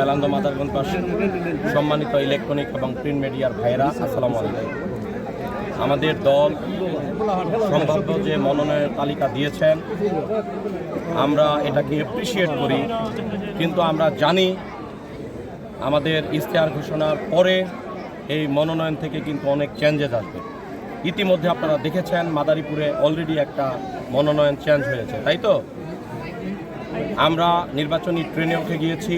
মেলান্দ মাদারগঞ্জবাসী সম্মানিত ইলেকট্রনিক এবং প্রিন্ট মিডিয়ার ভাইয়েরা, আসসালামু আলাইকুম। আমাদের দল সম্ভাব্য যে মনোনয়ন তালিকা দিয়েছেন, আমরা এটাকে অ্যাপ্রিসিয়েট করি, কিন্তু আমরা জানি আমাদের ইশতেহার ঘোষণার পরে এই মনোনয়ন থেকে কিন্তু অনেক চেঞ্জেস আসবে। ইতিমধ্যে আপনারা দেখেছেন মাদারীপুরে অলরেডি একটা মনোনয়ন চেঞ্জ হয়েছে, তাই তো? আমরা নির্বাচনী ট্রেনে উঠে গিয়েছি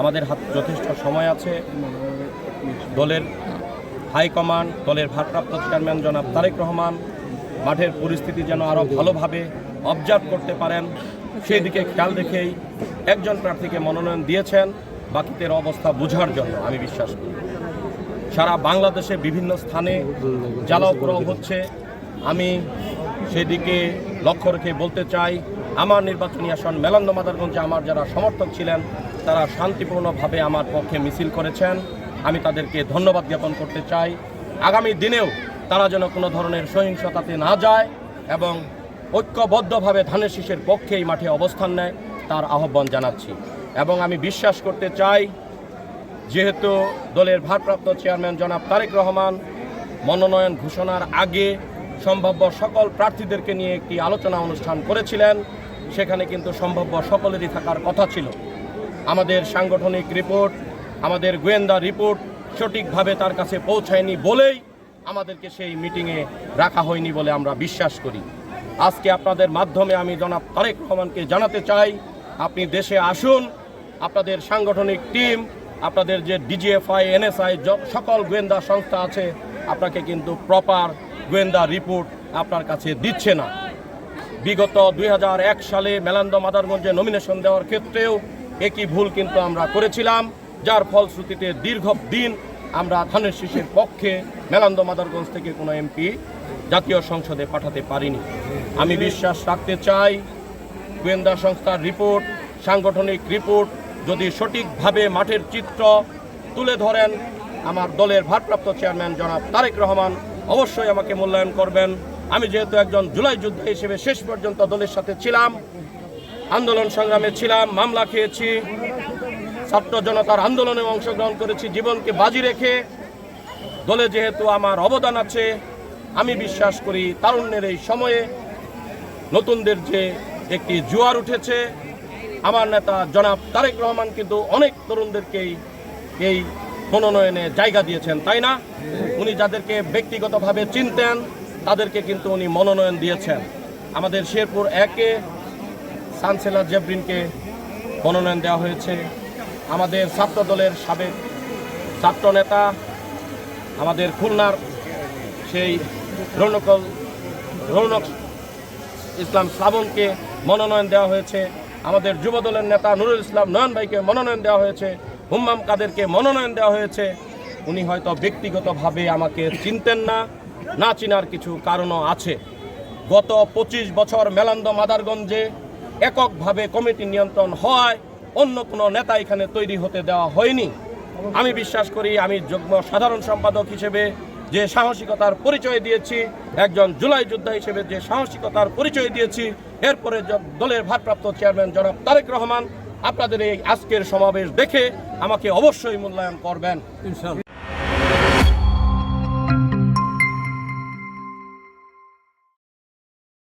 আমাদের হাত যথেষ্ট সময় আছে। দলের হাইকমান্ড দলের ভারপ্রাপ্ত চেয়ারম্যান জনাব তারেক রহমান, মাঠের পরিস্থিতি যেন আরও ভালোভাবে অবজার্ভ করতে পারেন। সেই দিকে খেয়াল রেখেই একজন প্রার্থীকে মনোনয়ন দিয়েছেন। বাকিদের অবস্থা বোঝার জন্য আমি বিশ্বাস করি। সারা বাংলাদেশে বিভিন্ন স্থানে জ্বালাও পোড়াও হচ্ছে। আমি সেদিকে লক্ষ্য রেখে বলতে চাই, আমার নির্বাচনী আসন মেলান্দ মাদারগঞ্জে আমার যারা সমর্থক ছিলেন তারা শান্তিপূর্ণভাবে আমার পক্ষে মিছিল করেছেন। আমি তাদেরকে ধন্যবাদ জ্ঞাপন করতে চাই। আগামী দিনেও তারা যেন কোনো ধরনের সহিংসতাতে না যায় এবং ঐক্যবদ্ধভাবে ধানের শীষের পক্ষে এই মাঠে অবস্থান নেয়, তার আহ্বান জানাচ্ছি। এবং আমি বিশ্বাস করতে চাই, যেহেতু দলের ভারপ্রাপ্ত চেয়ারম্যান জনাব তারেক রহমান মনোনয়ন ঘোষণার আগে সম্ভাব্য সকল প্রার্থীদেরকে নিয়ে একটি আলোচনা অনুষ্ঠান করেছিলেন, সেখানে কিন্তু সম্ভাব্য সকলেরই থাকার কথা ছিল। আমাদের সাংগঠনিক রিপোর্ট, আমাদের গোয়েন্দা রিপোর্ট সঠিকভাবে তার কাছে পৌঁছায়নি বলেই আমাদেরকে সেই মিটিংয়ে রাখা হয়নি বলে আমরা বিশ্বাস করি। আজকে আপনাদের মাধ্যমে আমি জনাব তারেক রহমানকে জানাতে চাই, আপনি দেশে আসুন, আপনাদের সাংগঠনিক টিম, আপনাদের যে ডিজিএফআই, এনএসআই সকল গোয়েন্দা সংস্থা আছে, আপনাকে কিন্তু প্রপার গোয়েন্দা রিপোর্ট আপনার কাছে দিচ্ছে না। বিগত দুই হাজার এক সালে মেলান্দ মাদারগঞ্জে নমিনেশন দেওয়ার ক্ষেত্রেও একই ভুল কিন্তু আমরা করেছিলাম, যার ফলশ্রুতিতে দীর্ঘ দিন আমরা ধানের শীষের পক্ষে মেলান্দ মাদারগঞ্জ থেকে কোনো এমপি জাতীয় সংসদে পাঠাতে পারিনি। আমি বিশ্বাস রাখতে চাই, গোয়েন্দা সংস্থার রিপোর্ট, সাংগঠনিক রিপোর্ট যদি সঠিকভাবে মাঠের চিত্র তুলে ধরেন, আমার দলের ভারপ্রাপ্ত চেয়ারম্যান জনাব তারেক রহমান অবশ্যই আমাকে মূল্যায়ন করবেন। আমি যেহেতু একজন জুলাই যোদ্ধা হিসেবে শেষ পর্যন্ত দলের সাথে ছিলাম আন্দোলন সংগ্রামে ছিলাম, মামলা খেয়েছি, ছাত্র জনতার আন্দোলনে অংশগ্রহণ করেছি, জীবনকে বাজি রেখে দলে যেহেতু আমার অবদান আছে, আমি বিশ্বাস করি তারুণ্যের এই সময়ে নতুনদের যে একটি জোয়ার উঠেছে, আমার নেতা জনাব তারেক রহমান কিন্তু অনেক তরুণদেরকেই এই মনোনয়নে জায়গা দিয়েছেন, তাই না? উনি যাদেরকে ব্যক্তিগতভাবে চিনতেন, তাদেরকে কিন্তু উনি মনোনয়ন দিয়েছেন। আমাদের শেরপুর একে সানসেলার জেব্রিনকে মনোনয়ন দেওয়া হয়েছে। আমাদের ছাত্র দলের সাবেক ছাত্র নেতা, আমাদের খুলনার সেই রৌনকল, রৌনক ইসলাম শ্রাবণকে মনোনয়ন দেওয়া হয়েছে। আমাদের যুব দলের নেতা নুরুল ইসলাম নয়ন ভাইকে মনোনয়ন দেওয়া হয়েছে। হুম্মাম কাদেরকে মনোনয়ন দেওয়া হয়েছে। উনি হয়তো ব্যক্তিগতভাবে আমাকে চিনতেন না না চিনার কিছু কারণও আছে। গত পঁচিশ বছর মেলান্দ মাদারগঞ্জে এককভাবে কমিটি নিয়ন্ত্রণ হওয়ায় অন্য কোনো নেতা এখানে তৈরি হতে দেওয়া হয়নি। আমি বিশ্বাস করি, আমি যুগ্ম সাধারণ সম্পাদক হিসেবে যে সাহসিকতার পরিচয় দিয়েছি, একজন জুলাই যোদ্ধা হিসেবে যে সাহসিকতার পরিচয় দিয়েছি, এরপরে দলের ভারপ্রাপ্ত চেয়ারম্যান জনাব তারেক রহমান আপনাদের এই আজকের সমাবেশ দেখে আমাকে অবশ্যই মূল্যায়ন করবেন।